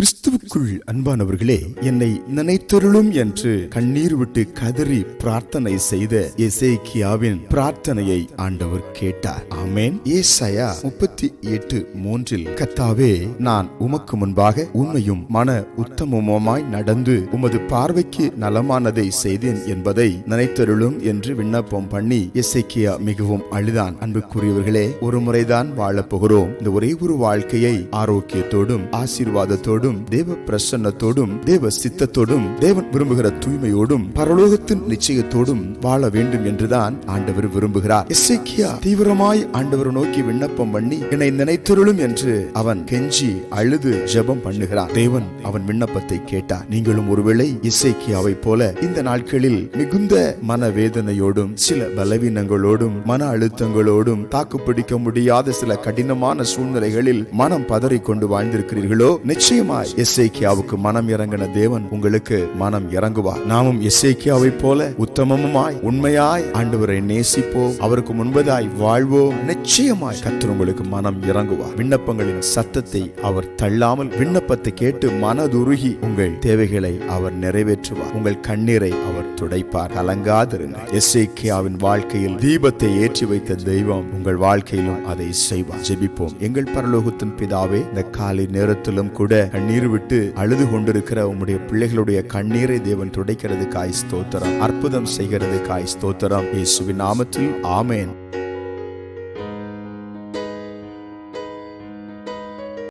கிறிஸ்துவுக்குள் அன்பானவர்களே என்னை நினைத்தருளும் என்று கண்ணீர் விட்டு கதறி பிரார்த்தனை செய்த எசேக்கியாவின் பிரார்த்தனையை ஆண்டவர் கேட்டார். ஆமேன். ஏசையா முப்பத்தி எட்டு மூன்றில் கத்தாவே நான் உமக்கு முன்பாக உண்மையும் மன உத்தமமுமாய் நடந்து உமது பார்வைக்கு நலமானதை செய்தேன் என்பதை நினைத்தருளும் என்று விண்ணப்பம் பண்ணி எசேக்கியா மிகவும் அழுதான். அன்புக்குரியவர்களே ஒரு முறைதான் வாழப் போகிறோம் இந்த ஒரே ஒரு வாழ்க்கையை ஆரோக்கியத்தோடும் ஆசீர்வாதத்தோடும் தேவ பிரசன்னத்தோடும் தேவ சித்தத்தோடும் தேவன் விரும்புகிற தூய்மையோடும் பரலோகத்தின் நிச்சயத்தோடும் வாழ வேண்டும் என்றுதான் ஆண்டவர் விரும்புகிறார். இசைக்கியா தீவிரமாய் ஆண்டவர் நோக்கி விண்ணப்பம் பண்ணி என்னை நினைத்தருளும் என்று அவன் கெஞ்சி அழுது ஜெபம் பண்ணுகிறார். தேவன் அவன் விண்ணப்பத்தை கேட்டார். நீங்களும் ஒருவேளை இசைக்கியாவை போல இந்த நாட்களில் மிகுந்த மனவேதனையோடும் சில பலவீனங்களோடும் மன அழுத்தங்களோடும் தாக்குப்பிடிக்க முடியாத சில கடினமான சூழ்நிலைகளில் மனம் பதறிக்கொண்டு வாழ்ந்திருக்கிறீர்களோ? வாழ்ந்திருக்கிறீர்களோ நிச்சயமாய் எஸ்ஐக்கியாவுக்கு மனம் இறங்கின தேவன் உங்களுக்கு மனம் இறங்குவார். நாமும் எஸ்ஐக்கியாவை போல உத்தமமுமாய் உண்மையாய் ஆண்டவரை நேசிப்போம். அவருக்கு முன்பதாய் வாழ்வோம். நிச்சயமாய் கர்த்தர் உங்களுக்கு மனம் இறங்குவார். விண்ணப்பங்களின் சத்தத்தை அவர் தள்ளாமல் விண்ணப்பத்தை கேட்டு மனதுருகி உங்கள் தேவைகளை அவர் நிறைவேற்றுவார். உங்கள் கண்ணீரை அவர் துடைப்பார். கலங்காதிருங்கள். எஸ்ஐக்கியாவின் வாழ்க்கையில் தீபத்தை ஏற்றி வைத்த தெய்வம் உங்கள் வாழ்க்கையிலும் அதை செய்வார். ஜெபிப்போம். எங்கள் பரலோகத்தின் பிதாவே இந்த காலை நேரத்திலும் கூட கண்ணீர் விட்டு அழுது கொண்டிருக்கிற உம்முடைய பிள்ளைகளுடைய கண்ணீரை தேவன் துடைக்கிறது காய் ஸ்தோத்திரம். அற்புதம் செய்கிறது காய் ஸ்தோத்திரம். இயேசுவின் நாமத்தில். ஆமேன்.